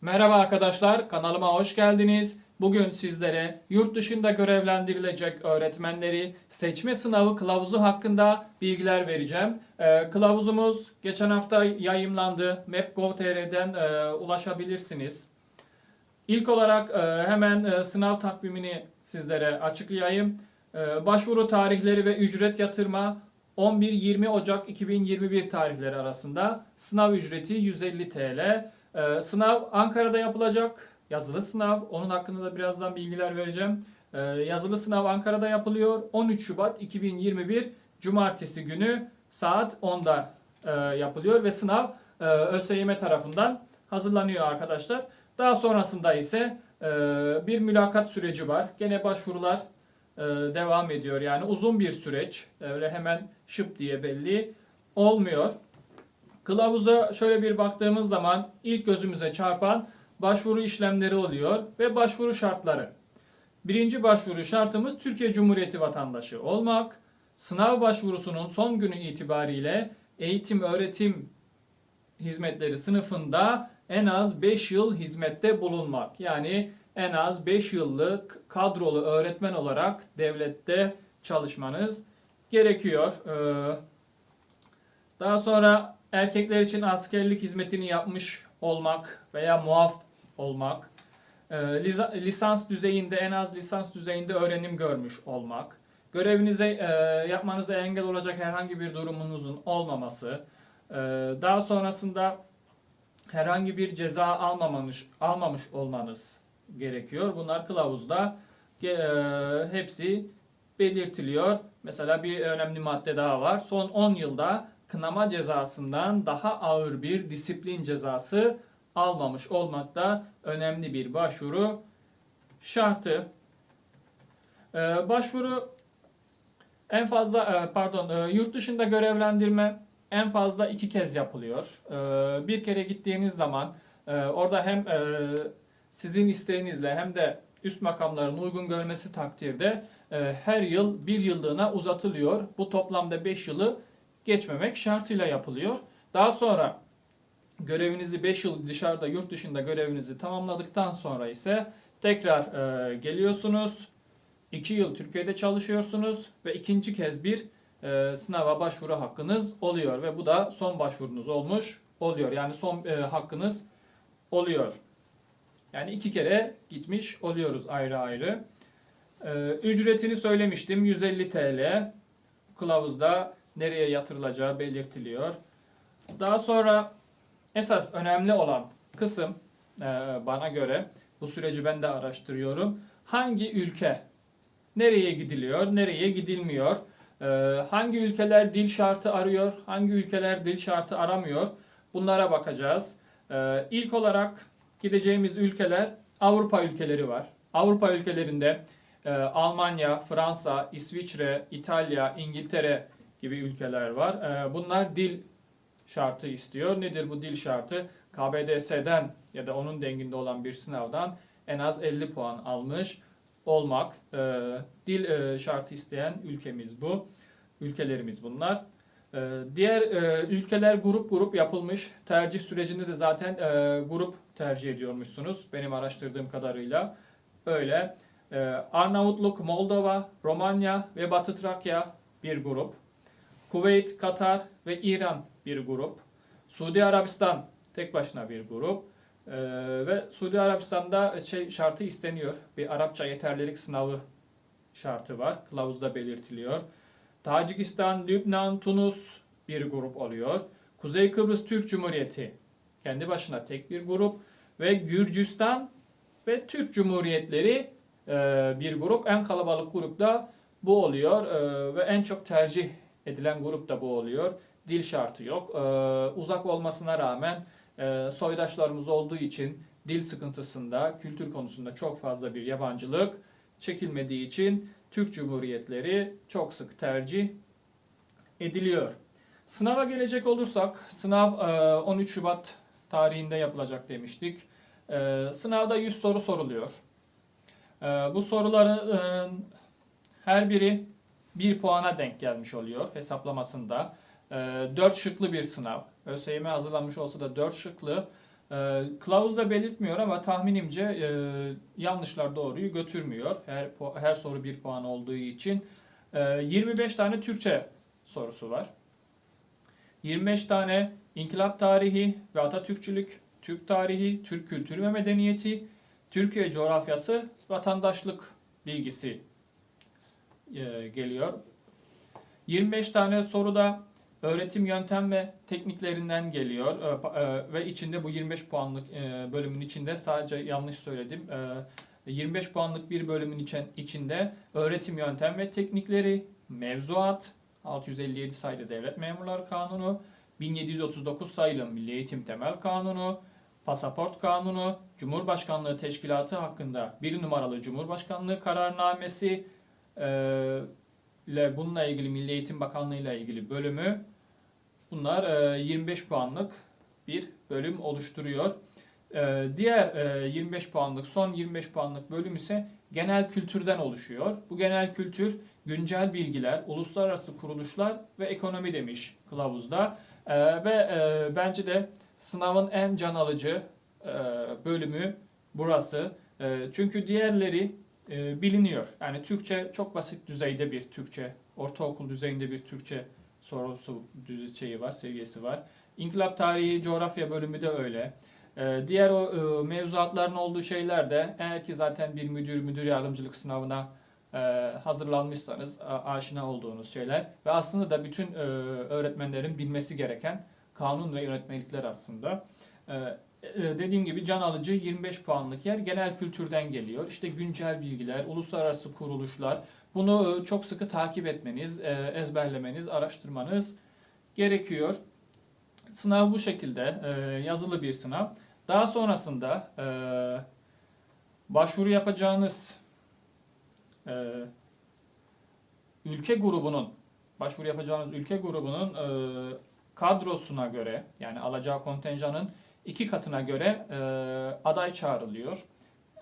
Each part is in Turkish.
Merhaba arkadaşlar, kanalıma hoş geldiniz. Bugün sizlere yurt dışında görevlendirilecek öğretmenleri seçme sınavı kılavuzu hakkında bilgiler vereceğim. Ee, kılavuzumuz geçen hafta yayımlandı. Map.gov.tr'den e, ulaşabilirsiniz. İlk olarak e, hemen e, sınav takvimini sizlere açıklayayım. E, başvuru tarihleri ve ücret yatırma 11-20 Ocak 2021 tarihleri arasında. Sınav ücreti 150 TL. E, sınav Ankara'da yapılacak. Yazılı sınav. Onun hakkında da birazdan bilgiler vereceğim. E, yazılı sınav Ankara'da yapılıyor. 13 Şubat 2021 Cumartesi günü saat 10'da e, yapılıyor ve sınav e, ÖSYM tarafından hazırlanıyor arkadaşlar. Daha sonrasında ise e, bir mülakat süreci var. Gene başvurular devam ediyor. Yani uzun bir süreç. Öyle hemen şıp diye belli olmuyor. Kılavuza şöyle bir baktığımız zaman ilk gözümüze çarpan başvuru işlemleri oluyor ve başvuru şartları. Birinci başvuru şartımız Türkiye Cumhuriyeti vatandaşı olmak. Sınav başvurusunun son günü itibariyle eğitim öğretim hizmetleri sınıfında en az 5 yıl hizmette bulunmak. Yani en az 5 yıllık kadrolu öğretmen olarak devlette çalışmanız gerekiyor. Ee, daha sonra erkekler için askerlik hizmetini yapmış olmak veya muaf olmak. Liza- Lisans düzeyinde en az lisans düzeyinde öğrenim görmüş olmak. Görevinize e, yapmanıza engel olacak herhangi bir durumunuzun olmaması. Ee, Daha sonrasında herhangi bir ceza almamış, almamış olmanız gerekiyor. Bunlar kılavuzda e, hepsi belirtiliyor. Mesela bir önemli madde daha var. Son 10 yılda kınama cezasından daha ağır bir disiplin cezası almamış olmak da önemli bir başvuru şartı. Ee, başvuru en fazla e, pardon e, yurt dışında görevlendirme en fazla iki kez yapılıyor. Ee, Bir kere gittiğiniz zaman e, orada hem sizin isteğinizle hem de üst makamların uygun görmesi takdirde her yıl bir yıllığına uzatılıyor. Bu toplamda 5 yılı geçmemek şartıyla yapılıyor. Daha sonra görevinizi 5 yıl dışarıda yurt dışında görevinizi tamamladıktan sonra ise tekrar e, geliyorsunuz. 2 yıl Türkiye'de çalışıyorsunuz ve ikinci kez bir e, sınava başvuru hakkınız oluyor ve bu da son başvurunuz olmuş oluyor. Yani son e, hakkınız oluyor. Yani iki kere gitmiş oluyoruz ayrı ayrı. E, ücretini söylemiştim 150 TL. Kılavuzda nereye yatırılacağı belirtiliyor. Daha sonra esas önemli olan kısım e, bana göre bu süreci ben de araştırıyorum. Hangi ülke nereye gidiliyor, nereye gidilmiyor? Ee, hangi ülkeler dil şartı arıyor, hangi ülkeler dil şartı aramıyor? Bunlara bakacağız. Ee, ilk olarak gideceğimiz ülkeler Avrupa ülkeleri var. Avrupa ülkelerinde e, Almanya, Fransa, İsviçre, İtalya, İngiltere gibi ülkeler var. Ee, bunlar dil şartı istiyor. Nedir bu dil şartı? KBDS'den ya da onun denginde olan bir sınavdan en az 50 puan almış olmak. E, dil e, şartı isteyen ülkemiz bu. Ülkelerimiz bunlar. Diğer ülkeler grup grup yapılmış. Tercih sürecinde de zaten grup tercih ediyormuşsunuz. Benim araştırdığım kadarıyla. Öyle. Arnavutluk, Moldova, Romanya ve Batı Trakya bir grup. Kuveyt, Katar ve İran bir grup. Suudi Arabistan tek başına bir grup. Ee, ve Suudi Arabistan'da şey şartı isteniyor. Bir Arapça yeterlilik sınavı şartı var. Kılavuzda belirtiliyor. Tacikistan, Lübnan, Tunus bir grup oluyor. Kuzey Kıbrıs Türk Cumhuriyeti kendi başına tek bir grup ve Gürcistan ve Türk Cumhuriyetleri e, bir grup. En kalabalık grup da bu oluyor E, ve en çok tercih edilen grup da bu oluyor. Dil şartı yok. E, uzak olmasına rağmen e, soydaşlarımız olduğu için dil sıkıntısında, kültür konusunda çok fazla bir yabancılık çekilmediği için Türk Cumhuriyetleri çok sık tercih ediliyor. Sınava gelecek olursak, sınav e, 13 Şubat tarihinde yapılacak demiştik. E, Sınavda 100 soru soruluyor. E, Bu soruların her biri 1 puana denk gelmiş oluyor hesaplamasında. 4 şıklı bir sınav. ÖSYM hazırlanmış olsa da 4 şıklı E, kılavuzda belirtmiyor ama tahminimce e, yanlışlar doğruyu götürmüyor. Her her soru bir puan olduğu için. E, 25 tane Türkçe sorusu var. 25 tane İnkılap tarihi ve Atatürkçülük, Türk tarihi, Türk kültürü ve medeniyeti, Türkiye coğrafyası, vatandaşlık bilgisi e, geliyor. 25 tane soruda öğretim yöntem ve tekniklerinden geliyor E, e, ve içinde bu 25 puanlık bölümün içinde sadece yanlış söyledim. E, 25 puanlık bir bölümün içen- içinde öğretim yöntem ve teknikleri, mevzuat, 657 sayılı Devlet Memurları Kanunu, 1739 sayılı Milli Eğitim Temel Kanunu, Pasaport Kanunu, Cumhurbaşkanlığı Teşkilatı hakkında bir numaralı Cumhurbaşkanlığı kararnamesi ile bununla ilgili Milli Eğitim Bakanlığı ile ilgili bölümü bunlar e, 25 puanlık bir bölüm oluşturuyor. Diğer e, 25 puanlık son 25 puanlık bölüm ise genel kültürden oluşuyor. Bu genel kültür güncel bilgiler, uluslararası kuruluşlar ve ekonomi demiş kılavuzda. Ve bence de sınavın en can alıcı bölümü burası. Çünkü diğerleri e, biliniyor. Yani Türkçe çok basit düzeyde bir Türkçe, ortaokul düzeyinde bir Türkçe sorusu şeyi var, seviyesi var. İnkılap tarihi, coğrafya bölümü de öyle. E, diğer o e, mevzuatların olduğu şeyler de eğer ki zaten bir müdür, müdür yardımcılık sınavına e, hazırlanmışsanız a- aşina olduğunuz şeyler ve aslında da bütün e, öğretmenlerin bilmesi gereken kanun ve yönetmelikler aslında. E, dediğim gibi can alıcı 25 puanlık yer genel kültürden geliyor. İşte güncel bilgiler, uluslararası kuruluşlar. Bunu e, çok sıkı takip etmeniz, e, ezberlemeniz, araştırmanız gerekiyor. Sınav bu şekilde e, yazılı bir sınav. Daha sonrasında e, başvuru yapacağınız e, ülke grubunun başvuru yapacağınız ülke grubunun e, kadrosuna göre yani alacağı kontenjanın iki katına göre e, aday çağrılıyor.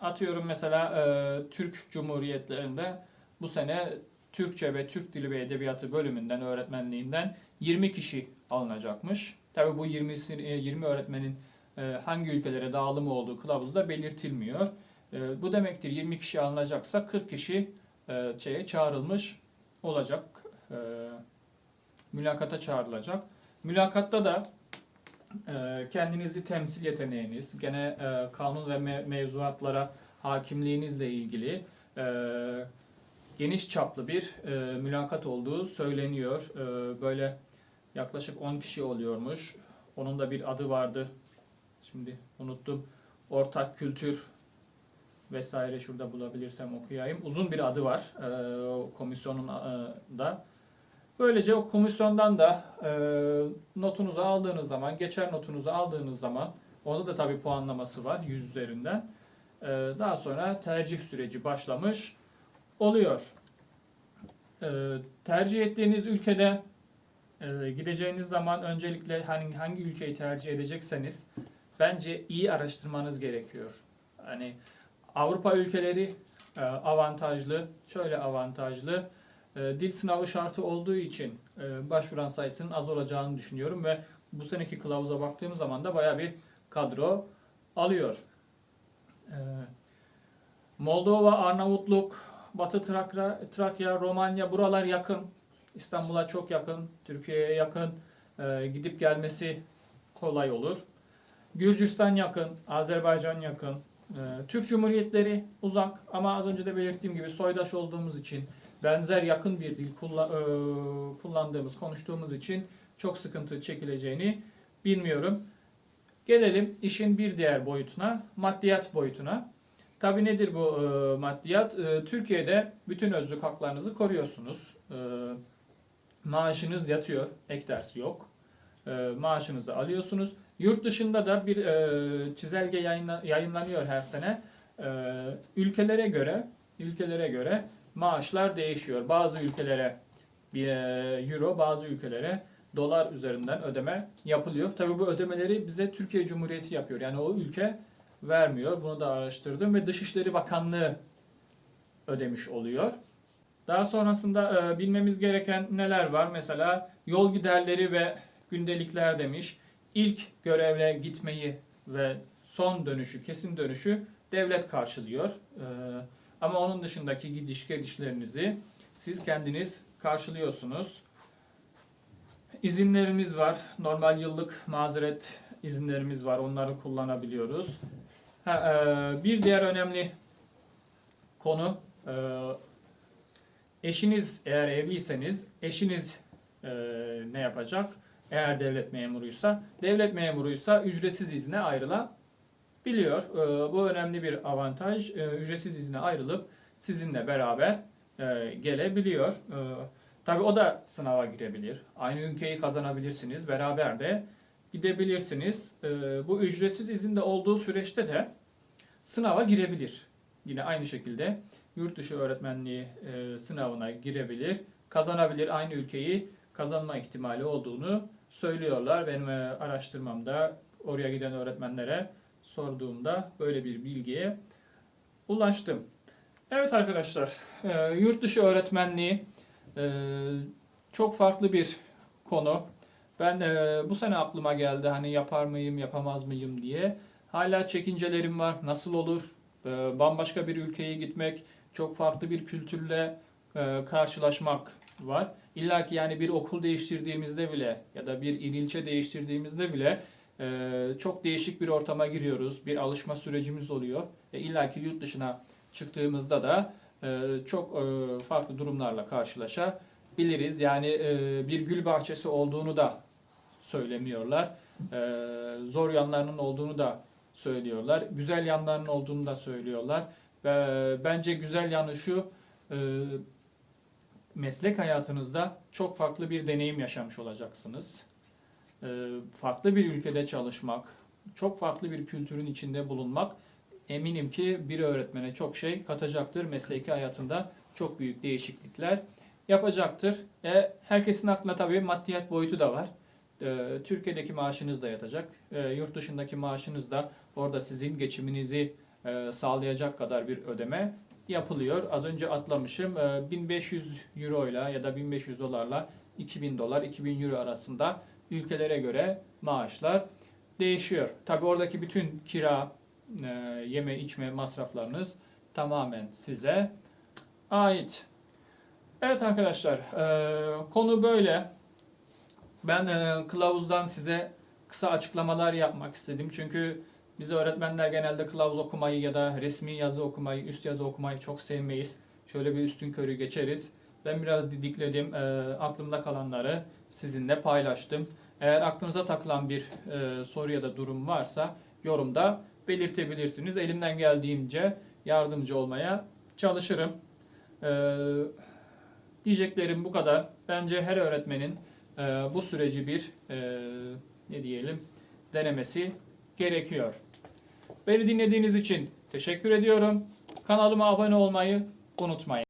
Atıyorum mesela e, Türk Cumhuriyetlerinde bu sene Türkçe ve Türk Dili ve Edebiyatı bölümünden öğretmenliğinden 20 kişi alınacakmış. Tabii bu 20 20 öğretmenin e, hangi ülkelere dağılımı olduğu kılavuzda belirtilmiyor. E, bu demektir 20 kişi alınacaksa 40 kişi e, şeye çağrılmış olacak. E, mülakata çağrılacak. Mülakatta da e, kendinizi temsil yeteneğiniz, gene e, kanun ve me- mevzuatlara hakimliğinizle ilgili e, geniş çaplı bir e, mülakat olduğu söyleniyor. Böyle yaklaşık 10 kişi oluyormuş. Onun da bir adı vardı. Şimdi unuttum. Ortak kültür vesaire şurada bulabilirsem okuyayım. Uzun bir adı var komisyonun da. Böylece o komisyondan da e, notunuzu aldığınız zaman, geçer notunuzu aldığınız zaman, onda da tabii puanlaması var 100 üzerinden. E, daha sonra tercih süreci başlamış oluyor. E, tercih ettiğiniz ülkede e, gideceğiniz zaman öncelikle hangi, hangi ülkeyi tercih edecekseniz bence iyi araştırmanız gerekiyor. Hani Avrupa ülkeleri e, avantajlı, şöyle avantajlı. E, dil sınavı şartı olduğu için e, başvuran sayısının az olacağını düşünüyorum ve bu seneki kılavuza baktığım zaman da bayağı bir kadro alıyor. E, Moldova, Arnavutluk, Batı Trakya, Trakya, Romanya buralar yakın. İstanbul'a çok yakın, Türkiye'ye yakın. E, gidip gelmesi kolay olur. Gürcistan yakın, Azerbaycan yakın. Türk Cumhuriyetleri uzak ama az önce de belirttiğim gibi soydaş olduğumuz için benzer yakın bir dil e, kullandığımız, konuştuğumuz için çok sıkıntı çekileceğini bilmiyorum. Gelelim işin bir diğer boyutuna, maddiyat boyutuna. Tabi nedir bu e, maddiyat? E, Türkiye'de bütün özlük haklarınızı koruyorsunuz. E, maaşınız yatıyor, ek ders yok. E, maaşınızı alıyorsunuz. Yurt dışında da bir e, çizelge yayınla- yayınlanıyor her sene. E, ülkelere göre, ülkelere göre maaşlar değişiyor. Bazı ülkelere e, euro, bazı ülkelere dolar üzerinden ödeme yapılıyor. Tabii bu ödemeleri bize Türkiye Cumhuriyeti yapıyor. Yani o ülke vermiyor. Bunu da araştırdım ve Dışişleri Bakanlığı ödemiş oluyor. Daha sonrasında e, bilmemiz gereken neler var? Mesela yol giderleri ve gündelikler demiş. İlk görevle gitmeyi ve son dönüşü, kesin dönüşü devlet karşılıyor. Ee, ama onun dışındaki gidiş gelişlerinizi siz kendiniz karşılıyorsunuz. İzinlerimiz var. Normal yıllık mazeret izinlerimiz var. Onları kullanabiliyoruz. E, bir diğer önemli konu e, eşiniz eğer evliyseniz eşiniz e, ne yapacak? Eğer devlet memuruysa, devlet memuruysa ücretsiz izne ayrılabiliyor. E, bu önemli bir avantaj. E, ücretsiz izne ayrılıp sizinle beraber e, gelebiliyor. Tabii o da sınava girebilir. Aynı ülkeyi kazanabilirsiniz. Beraber de gidebilirsiniz. Bu ücretsiz izinde olduğu süreçte de sınava girebilir. Yine aynı şekilde yurt dışı öğretmenliği sınavına girebilir, kazanabilir. Aynı ülkeyi kazanma ihtimali olduğunu söylüyorlar. Benim araştırmamda oraya giden öğretmenlere sorduğumda böyle bir bilgiye ulaştım. Evet arkadaşlar, e, yurt dışı öğretmenliği e, çok farklı bir konu. Ben e, bu sene aklıma geldi hani yapar mıyım, yapamaz mıyım diye. Hala çekincelerim var. Nasıl olur? E, bambaşka bir ülkeye gitmek, çok farklı bir kültürle e, karşılaşmak var. İlla ki yani bir okul değiştirdiğimizde bile ya da bir il ilçe değiştirdiğimizde bile e, çok değişik bir ortama giriyoruz. Bir alışma sürecimiz oluyor. E, İlla ki yurt dışına çıktığımızda da e, çok e, farklı durumlarla karşılaşabiliriz. Yani e, bir gül bahçesi olduğunu da söylemiyorlar. E, zor yanlarının olduğunu da söylüyorlar. Güzel yanlarının olduğunu da söylüyorlar. Ve bence güzel yanı şu, e, meslek hayatınızda çok farklı bir deneyim yaşamış olacaksınız. E, farklı bir ülkede çalışmak, çok farklı bir kültürün içinde bulunmak eminim ki bir öğretmene çok şey katacaktır. Mesleki hayatında çok büyük değişiklikler yapacaktır. E, herkesin aklına tabii maddiyat boyutu da var. E, Türkiye'deki maaşınız da yatacak. E, yurt dışındaki maaşınız da orada sizin geçiminizi e, sağlayacak kadar bir ödeme yapılıyor. Az önce atlamışım. E, 1500 euro ile ya da 1500 dolarla 2000 dolar, 2000 euro arasında ülkelere göre maaşlar değişiyor. Tabi oradaki bütün kira, e, yeme içme masraflarınız tamamen size ait. Evet arkadaşlar, e, konu böyle. Ben e, kılavuzdan size kısa açıklamalar yapmak istedim. Çünkü biz öğretmenler genelde kılavuz okumayı ya da resmi yazı okumayı, üst yazı okumayı çok sevmeyiz. Şöyle bir üstün körü geçeriz. Ben biraz didikledim. Aklımda kalanları sizinle paylaştım. Eğer aklınıza takılan bir e, soru ya da durum varsa yorumda belirtebilirsiniz. Elimden geldiğince yardımcı olmaya çalışırım. E, diyeceklerim bu kadar. Bence her öğretmenin e, bu süreci bir e, ne diyelim denemesi gerekiyor. Beni dinlediğiniz için teşekkür ediyorum. Kanalıma abone olmayı unutmayın.